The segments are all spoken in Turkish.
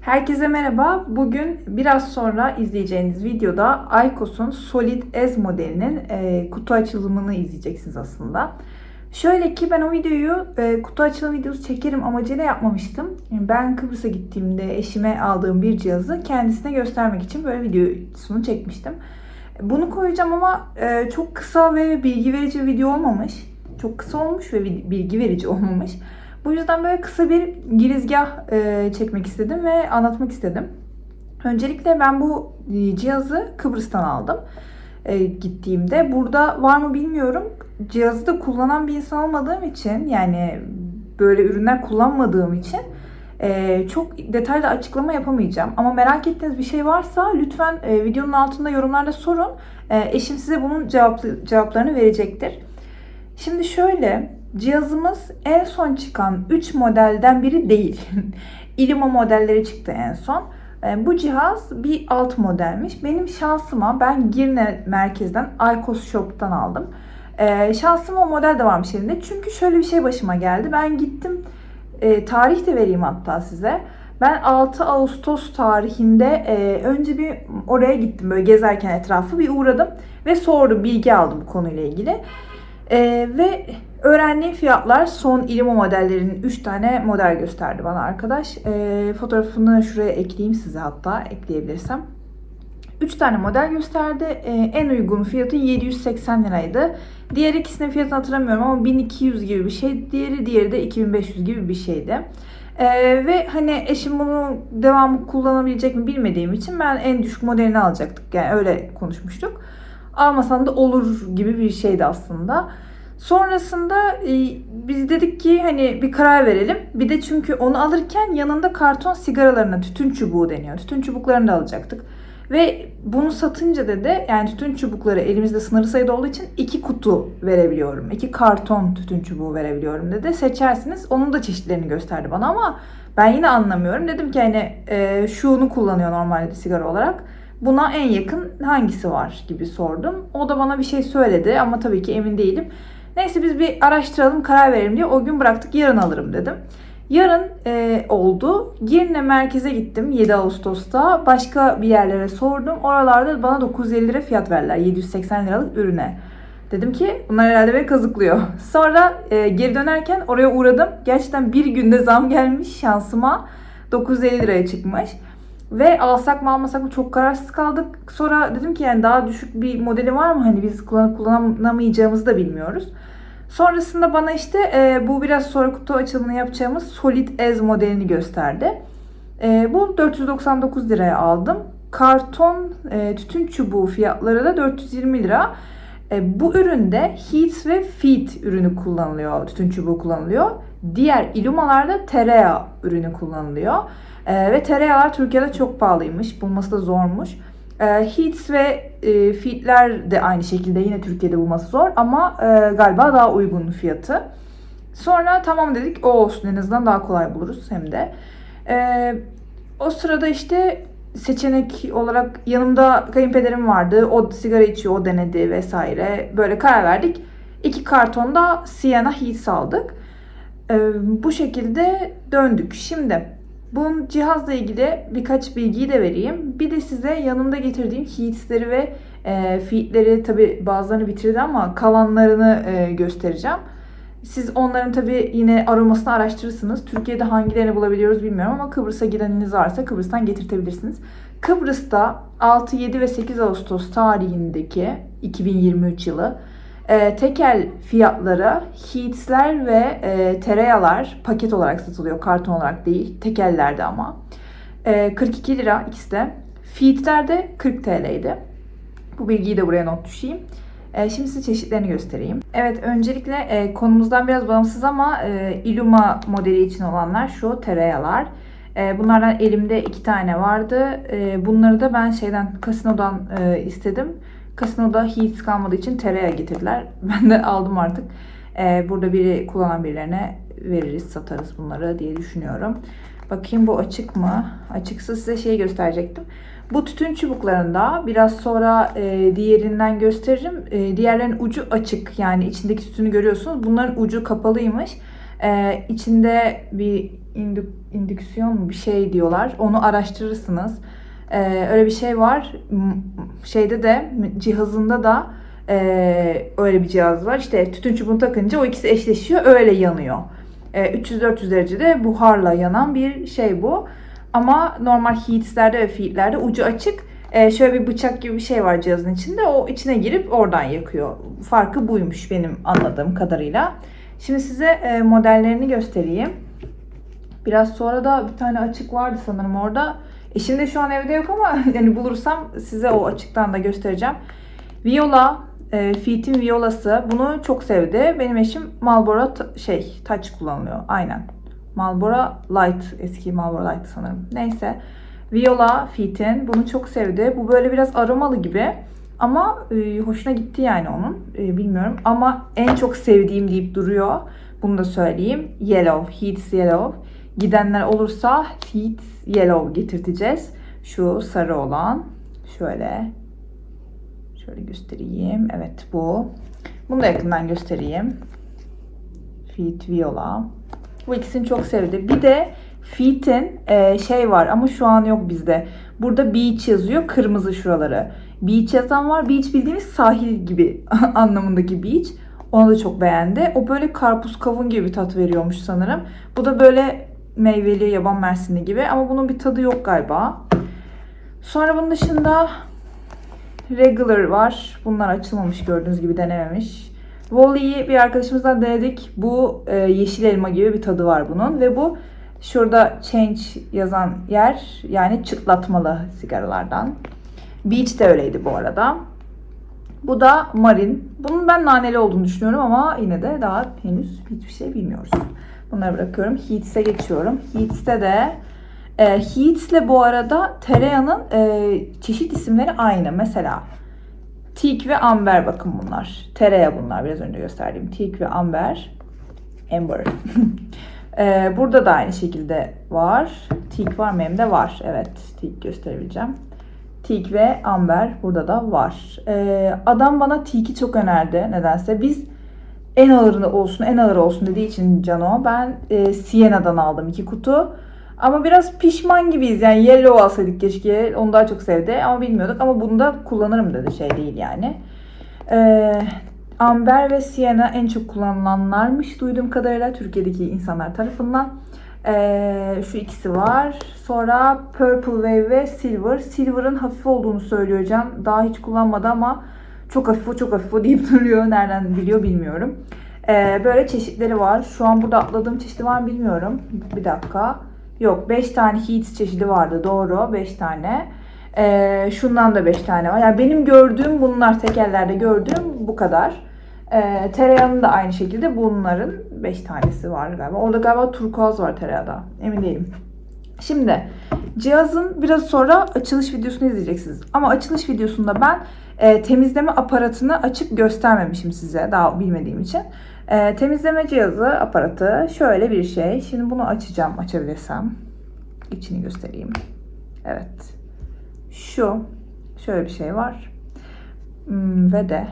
Herkese merhaba. Bugün biraz sonra izleyeceğiniz videoda Aykos'un Solid Ez modelinin e, kutu açılımını izleyeceksiniz aslında. Şöyle ki ben o videoyu e, kutu açılım videosu çekerim amacıyla yapmamıştım. Ben Kıbrıs'a gittiğimde eşime aldığım bir cihazı kendisine göstermek için böyle videosunu çekmiştim. Bunu koyacağım ama e, çok kısa ve bilgi verici video olmamış. Çok kısa olmuş ve bilgi verici olmamış. Bu yüzden böyle kısa bir girizgah e, çekmek istedim ve anlatmak istedim. Öncelikle ben bu e, cihazı Kıbrıs'tan aldım e, gittiğimde. Burada var mı bilmiyorum. Cihazı da kullanan bir insan olmadığım için yani böyle ürünler kullanmadığım için e, çok detaylı açıklama yapamayacağım. Ama merak ettiğiniz bir şey varsa lütfen e, videonun altında yorumlarda sorun. E, eşim size bunun cevaplı, cevaplarını verecektir. Şimdi şöyle Cihazımız en son çıkan 3 modelden biri değil. Iluma modelleri çıktı en son. E, bu cihaz bir alt modelmiş. Benim şansıma ben Girne merkezden Aykos Shop'tan aldım. E, şansıma o model de varmış elinde. Çünkü şöyle bir şey başıma geldi. Ben gittim e, tarih de vereyim hatta size. Ben 6 Ağustos tarihinde önce bir oraya gittim böyle gezerken etrafı bir uğradım ve sordum bilgi aldım bu konuyla ilgili. E, ve Öğrendiğim fiyatlar son Ilimo modellerinin 3 tane model gösterdi bana arkadaş. E, fotoğrafını şuraya ekleyeyim size hatta ekleyebilirsem. 3 tane model gösterdi. E, en uygun fiyatı 780 liraydı. Diğer ikisinin fiyatını hatırlamıyorum ama 1200 gibi bir şey. Diğeri diğeri de 2500 gibi bir şeydi. Ee, ve hani eşim bunu devamlı kullanabilecek mi bilmediğim için ben en düşük modelini alacaktık. Yani öyle konuşmuştuk. Almasam da olur gibi bir şeydi aslında. Sonrasında e, biz dedik ki hani bir karar verelim. Bir de çünkü onu alırken yanında karton sigaralarına tütün çubuğu deniyor. Tütün çubuklarını da alacaktık. Ve bunu satınca dedi yani tütün çubukları elimizde sınırlı sayıda olduğu için iki kutu verebiliyorum. iki karton tütün çubuğu verebiliyorum dedi. Seçersiniz. Onun da çeşitlerini gösterdi bana ama ben yine anlamıyorum. Dedim ki hani e, şunu kullanıyor normalde sigara olarak. Buna en yakın hangisi var gibi sordum. O da bana bir şey söyledi ama tabii ki emin değilim. Neyse biz bir araştıralım karar verelim diye o gün bıraktık yarın alırım dedim. Yarın e, oldu. Girne merkeze gittim 7 Ağustos'ta. Başka bir yerlere sordum. Oralarda bana 950 lira fiyat verdiler. 780 liralık ürüne. Dedim ki bunlar herhalde beni kazıklıyor. Sonra e, geri dönerken oraya uğradım. Gerçekten bir günde zam gelmiş şansıma. 950 liraya çıkmış. Ve alsak mı almasak mı çok kararsız kaldık. Sonra dedim ki yani daha düşük bir modeli var mı? Hani biz kullanıp kullanamayacağımızı da bilmiyoruz. Sonrasında bana işte e, bu biraz sonra kutu açılımını yapacağımız Solid Ez modelini gösterdi. E, bu 499 liraya aldım. Karton e, tütün çubuğu fiyatları da 420 lira. E, bu üründe Heat ve Feed ürünü kullanılıyor. Tütün çubuğu kullanılıyor. Diğer Illuma'larda tereyağı ürünü kullanılıyor. E, ve tereyağlar Türkiye'de çok pahalıymış. Bulması da zormuş. E, Heats ve e, Feed'ler de aynı şekilde yine Türkiye'de bulması zor ama e, galiba daha uygun fiyatı. Sonra tamam dedik o olsun en azından daha kolay buluruz hem de. E, o sırada işte seçenek olarak yanımda kayınpederim vardı. O sigara içiyor, o denedi vesaire. Böyle karar verdik. İki karton da Sienna Heats aldık. E, bu şekilde döndük. Şimdi bunun cihazla ilgili birkaç bilgiyi de vereyim. Bir de size yanımda getirdiğim heatsleri ve e, feedleri tabi bazılarını bitirdi ama kalanlarını e, göstereceğim. Siz onların tabi yine aromasını araştırırsınız. Türkiye'de hangilerini bulabiliyoruz bilmiyorum ama Kıbrıs'a gideniniz varsa Kıbrıs'tan getirtebilirsiniz. Kıbrıs'ta 6, 7 ve 8 Ağustos tarihindeki 2023 yılı e, tekel fiyatları heatsler ve e, tereyağlar paket olarak satılıyor. Karton olarak değil. Tekellerde ama. E, 42 lira ikisi de. Feedler de 40 TL'ydi. Bu bilgiyi de buraya not düşeyim. E, şimdi size çeşitlerini göstereyim. Evet öncelikle e, konumuzdan biraz bağımsız ama e, Illuma modeli için olanlar şu tereyağlar. E, bunlardan elimde iki tane vardı. E, bunları da ben şeyden Casino'dan e, istedim. Kasino'da hiç kalmadığı için tereyağı getirdiler. Ben de aldım artık. Ee, burada biri kullanan birilerine veririz, satarız bunları diye düşünüyorum. Bakayım bu açık mı? Açıksa size şey gösterecektim. Bu tütün çubuklarında biraz sonra e, diğerinden gösteririm. E, diğerlerinin ucu açık yani içindeki tütünü görüyorsunuz. Bunların ucu kapalıymış. Ee, içinde bir indük, indüksiyon bir şey diyorlar. Onu araştırırsınız. Ee, öyle bir şey var. Şeyde de cihazında da ee, öyle bir cihaz var. İşte tütün çubuğunu takınca o ikisi eşleşiyor. Öyle yanıyor. Ee, 300-400 derecede buharla yanan bir şey bu. Ama normal heatslerde ve feedlerde ucu açık. Ee, şöyle bir bıçak gibi bir şey var cihazın içinde. O içine girip oradan yakıyor. Farkı buymuş benim anladığım kadarıyla. Şimdi size e, modellerini göstereyim. Biraz sonra da bir tane açık vardı sanırım orada. Eşim de şu an evde yok ama yani bulursam size o açıktan da göstereceğim. Viola, e, Fit'in Viola'sı. Bunu çok sevdi. Benim eşim Marlboro şey touch kullanılıyor. Aynen. Marlboro Light. Eski Marlboro Light sanırım. Neyse. Viola Fit'in. Bunu çok sevdi. Bu böyle biraz aromalı gibi. Ama e, hoşuna gitti yani onun. E, bilmiyorum. Ama en çok sevdiğim deyip duruyor. Bunu da söyleyeyim. Yellow. Heat's Yellow. Gidenler olursa Heat's Yellow getirteceğiz. Şu sarı olan. Şöyle. Şöyle göstereyim. Evet bu. Bunu da yakından göstereyim. Feet Viola. Bu ikisini çok sevdi. Bir de Feet'in e, şey var ama şu an yok bizde. Burada beach yazıyor. Kırmızı şuraları. Beach yazan var. Beach bildiğimiz sahil gibi anlamındaki beach. Onu da çok beğendi. O böyle karpuz kavun gibi bir tat veriyormuş sanırım. Bu da böyle meyveli yaban mersini gibi ama bunun bir tadı yok galiba. Sonra bunun dışında regular var. Bunlar açılmamış gördüğünüz gibi denememiş. Volley'i bir arkadaşımızdan denedik. Bu e, yeşil elma gibi bir tadı var bunun ve bu şurada change yazan yer yani çıtlatmalı sigaralardan. Beach de öyleydi bu arada. Bu da Marin. Bunun ben naneli olduğunu düşünüyorum ama yine de daha henüz hiçbir şey bilmiyoruz. Bunları bırakıyorum. Heats'e geçiyorum. Heats'te de e, Heats'le bu arada tereyağının e, çeşit isimleri aynı. Mesela Teak ve Amber bakın bunlar. Tereyağı bunlar biraz önce gösterdiğim. Teak ve Amber. Amber. e, burada da aynı şekilde var. Teak var mı? Hem de var. Evet. Teak gösterebileceğim. Teak ve Amber burada da var. Ee, adam bana Teak'i çok önerdi nedense. Biz en ağırını olsun, en ağır olsun dediği için Cano. Ben e, Siena'dan aldım iki kutu. Ama biraz pişman gibiyiz. Yani Yellow alsaydık keşke. Onu daha çok sevdi ama bilmiyorduk. Ama bunu da kullanırım dedi. Şey değil yani. Ee, Amber ve Sienna en çok kullanılanlarmış duyduğum kadarıyla Türkiye'deki insanlar tarafından. Ee, şu ikisi var. Sonra Purple Wave ve Silver. Silver'ın hafif olduğunu söylüyor Can. Daha hiç kullanmadı ama çok hafif o çok hafif o deyip duruyor. Nereden biliyor bilmiyorum. Ee, böyle çeşitleri var. Şu an burada atladığım çeşidi var bilmiyorum. Bir dakika. Yok 5 tane Heat çeşidi vardı. Doğru 5 tane. Ee, şundan da 5 tane var. Yani benim gördüğüm bunlar tekellerde gördüğüm bu kadar. Ee, tereyağının da aynı şekilde bunların 5 tanesi var galiba. Orada galiba turkuaz var tereyağda. Emin değilim. Şimdi cihazın biraz sonra açılış videosunu izleyeceksiniz. Ama açılış videosunda ben e, temizleme aparatını açıp göstermemişim size daha bilmediğim için. E, temizleme cihazı aparatı şöyle bir şey. Şimdi bunu açacağım açabilirsem. İçini göstereyim. Evet. Şu şöyle bir şey var. Hmm, ve de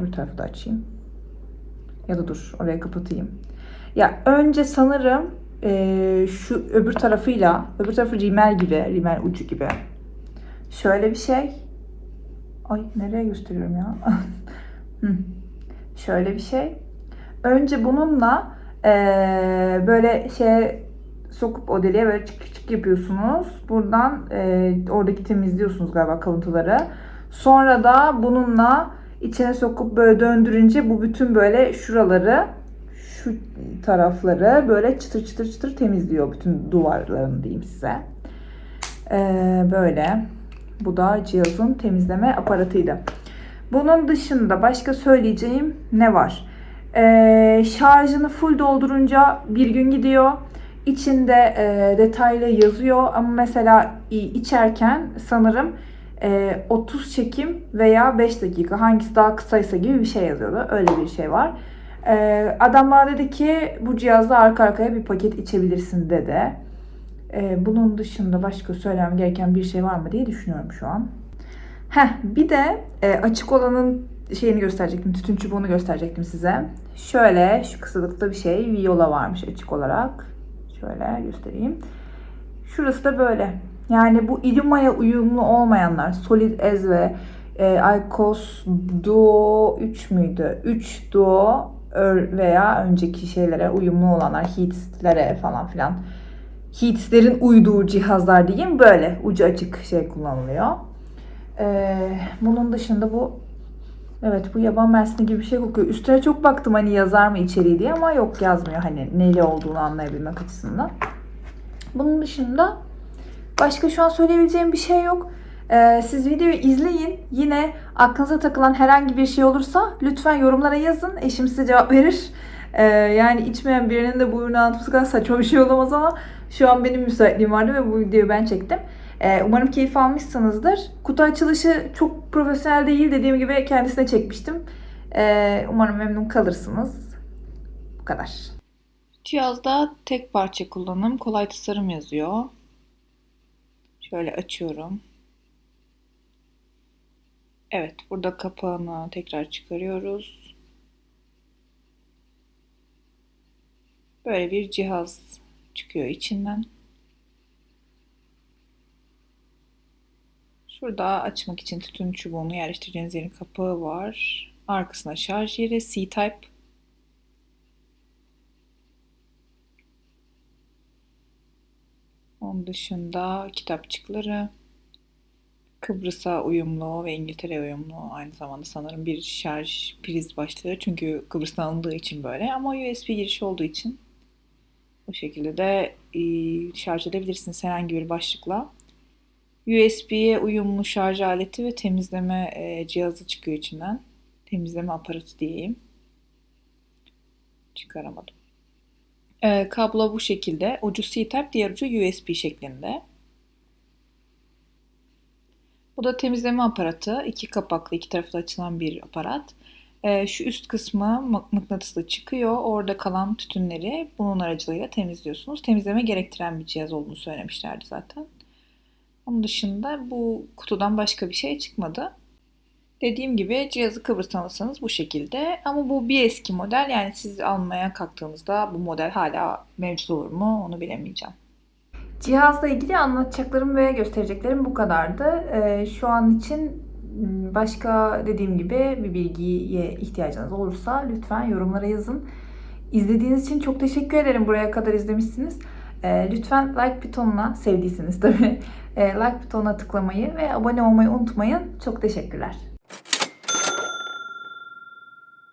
bu tarafı da açayım. Ya da dur oraya kapatayım. Ya önce sanırım e, şu öbür tarafıyla öbür tarafı rimel gibi rimel ucu gibi. Şöyle bir şey. Ay nereye gösteriyorum ya? Şöyle bir şey. Önce bununla e, böyle şey sokup o deliğe böyle çık çık yapıyorsunuz. Buradan e, oradaki temizliyorsunuz galiba kalıntıları. Sonra da bununla içine sokup böyle döndürünce bu bütün böyle şuraları şu tarafları böyle çıtır çıtır çıtır temizliyor bütün duvarlarını diyeyim size. Ee, böyle. Bu da cihazın temizleme aparatıydı. Bunun dışında başka söyleyeceğim ne var? Ee, şarjını full doldurunca bir gün gidiyor. İçinde e, detaylı yazıyor ama mesela içerken sanırım e, 30 çekim veya 5 dakika hangisi daha kısaysa gibi bir şey yazıyordu. Öyle bir şey var. E, adam bana dedi ki bu cihazla arka arkaya bir paket içebilirsin dedi. E, bunun dışında başka söylemem gereken bir şey var mı diye düşünüyorum şu an. Heh, bir de e, açık olanın şeyini gösterecektim. Tütün çubuğunu gösterecektim size. Şöyle şu kısalıkta bir şey. Viola varmış açık olarak. Şöyle göstereyim. Şurası da böyle. Yani bu Illuma'ya uyumlu olmayanlar Solid Ez ve e, Icos Duo 3 müydü? 3 Duo veya önceki şeylere uyumlu olanlar Heats'lere falan filan. Heats'lerin uyduğu cihazlar diyeyim böyle ucu açık şey kullanılıyor. Ee, bunun dışında bu Evet bu yaban mersini gibi bir şey kokuyor. Üstüne çok baktım hani yazar mı içeriği diye ama yok yazmıyor hani neli olduğunu anlayabilmek açısından. Bunun dışında başka şu an söyleyebileceğim bir şey yok. Ee, siz videoyu izleyin. Yine aklınıza takılan herhangi bir şey olursa lütfen yorumlara yazın. Eşim size cevap verir. Ee, yani içmeyen birinin de bu ürünü anlatması kadar saçma bir şey olamaz ama şu an benim müsaitliğim vardı ve bu videoyu ben çektim. Ee, umarım keyif almışsınızdır. Kutu açılışı çok profesyonel değil dediğim gibi kendisine çekmiştim. Ee, umarım memnun kalırsınız. Bu kadar. Cihazda tek parça kullanım, kolay tasarım yazıyor. Şöyle açıyorum. Evet, burada kapağını tekrar çıkarıyoruz. Böyle bir cihaz çıkıyor içinden. Şurada açmak için tütün çubuğunu yerleştireceğiniz yerin kapağı var. Arkasında şarj yeri, C-Type. Onun dışında kitapçıkları. Kıbrıs'a uyumlu ve İngiltere'ye uyumlu aynı zamanda sanırım bir şarj priz başlığı. Çünkü Kıbrıs'tan alındığı için böyle ama USB girişi olduğu için bu şekilde de e, şarj edebilirsiniz herhangi bir başlıkla. USB'ye uyumlu şarj aleti ve temizleme e, cihazı çıkıyor içinden. Temizleme aparatı diyeyim. Çıkaramadım. E, kablo bu şekilde. Ucu C-Type, diğer ucu USB şeklinde. Bu da temizleme aparatı. İki kapaklı, iki taraflı açılan bir aparat. E, şu üst kısmı mıknatıslı çıkıyor. Orada kalan tütünleri bunun aracılığıyla temizliyorsunuz. Temizleme gerektiren bir cihaz olduğunu söylemişlerdi zaten. Onun dışında bu kutudan başka bir şey çıkmadı. Dediğim gibi cihazı Kıbrıs'tan alırsanız bu şekilde. Ama bu bir eski model. Yani siz almaya kalktığınızda bu model hala mevcut olur mu onu bilemeyeceğim. Cihazla ilgili anlatacaklarım ve göstereceklerim bu kadardı. Ee, şu an için başka dediğim gibi bir bilgiye ihtiyacınız olursa lütfen yorumlara yazın. İzlediğiniz için çok teşekkür ederim buraya kadar izlemişsiniz. Ee, lütfen like butonuna sevdiyseniz tabii e, like butonuna tıklamayı ve abone olmayı unutmayın. Çok teşekkürler.